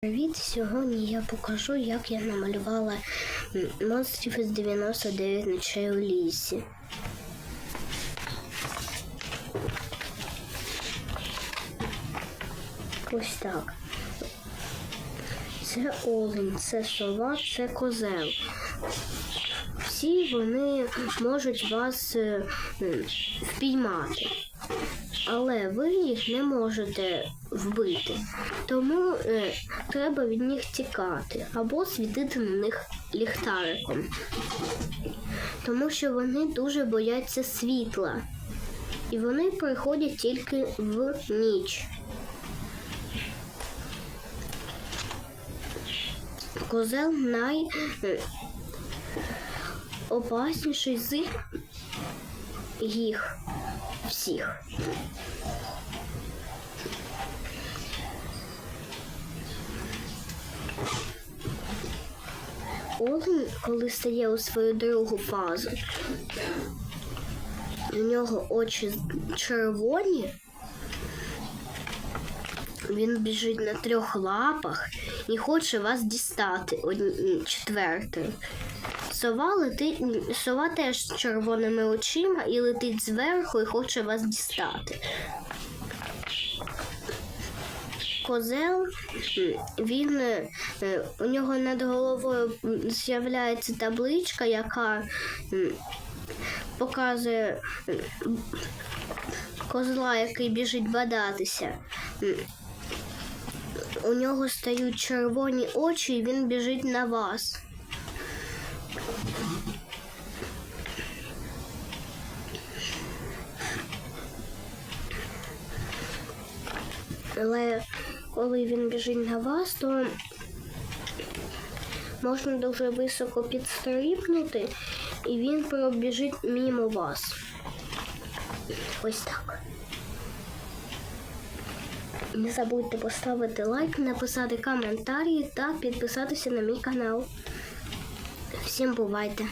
Привіт! Сьогодні я покажу, як я намалювала монстрів із 99 ночей у лісі. Ось так. Це олень, це сова, це козел. Всі вони можуть вас е, впіймати але ви їх не можете вбити. Тому е, треба від них тікати або світити на них ліхтариком. Тому що вони дуже бояться світла. І вони приходять тільки в ніч. Козел най е, опасніший з їх всіх. Олен, коли стає у свою другу фазу, у нього очі червоні, він біжить на трьох лапах і хоче вас дістати одні- четвертою. Сова летить, сова теж з червоними очима і летить зверху і хоче вас дістати. Козел, він е, е, у нього над головою з'являється табличка, яка показує козла, який біжить бадатися. У нього стають червоні очі, і він біжить на вас. Але коли він біжить на вас, то можна дуже високо підстрибнути, і він пробіжить мимо вас. Ось так. Не забудьте поставити лайк, написати коментарі та підписатися на мій канал. Всім бувайте!